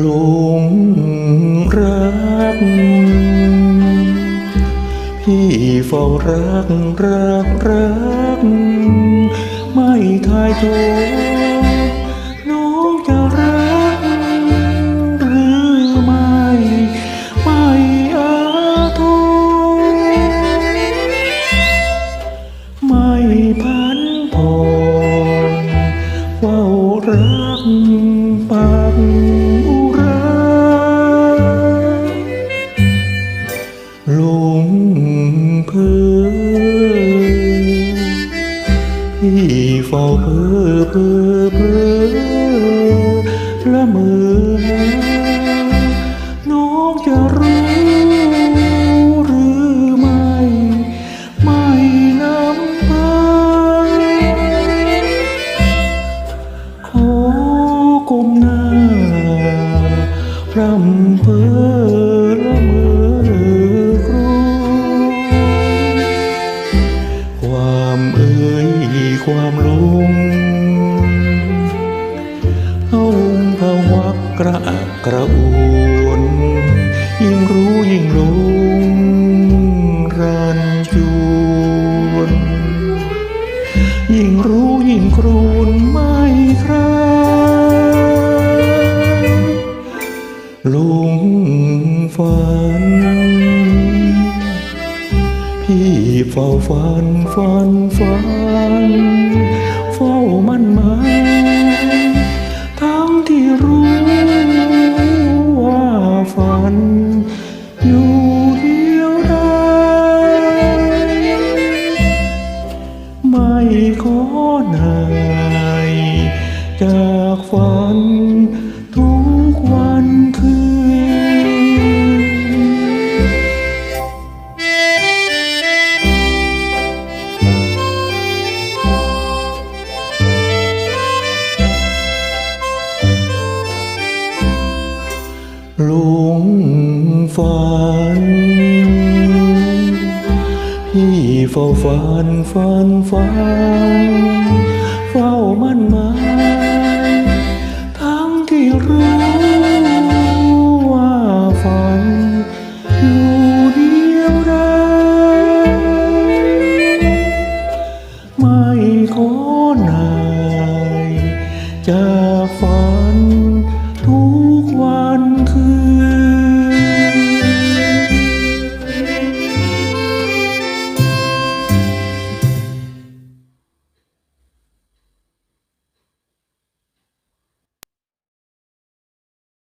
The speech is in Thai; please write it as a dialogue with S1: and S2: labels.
S1: หลงรัก พี่เฝ้ารักรักรัก ไม่ทายโทษน้องจะรัก หรือไม่ ไม่อาทรไม่พันผ่อนเฝ้ารักปัก พี่เฝ้าเพอเพอเพอละเมอน้องจะรู้หรือไม่ ไม่นำไป ขอกลมหน้าพร่ำเพอ ความหลงเอาพะวักกระอักกระอ่วนยิ่งรู้ยิ่งหลงรันจวนยิ่งรู้ยิ่งครวญไม่คราหลงฝัน พี่เฝ้าฝันฝันฝันเฝ้ามันหมายทั้งที่รู้ว่าฝัน อยู่เดียวดายไม่ขอหนายจากฝัน ฝัน พี่เฝ้าฝันฝันฝัน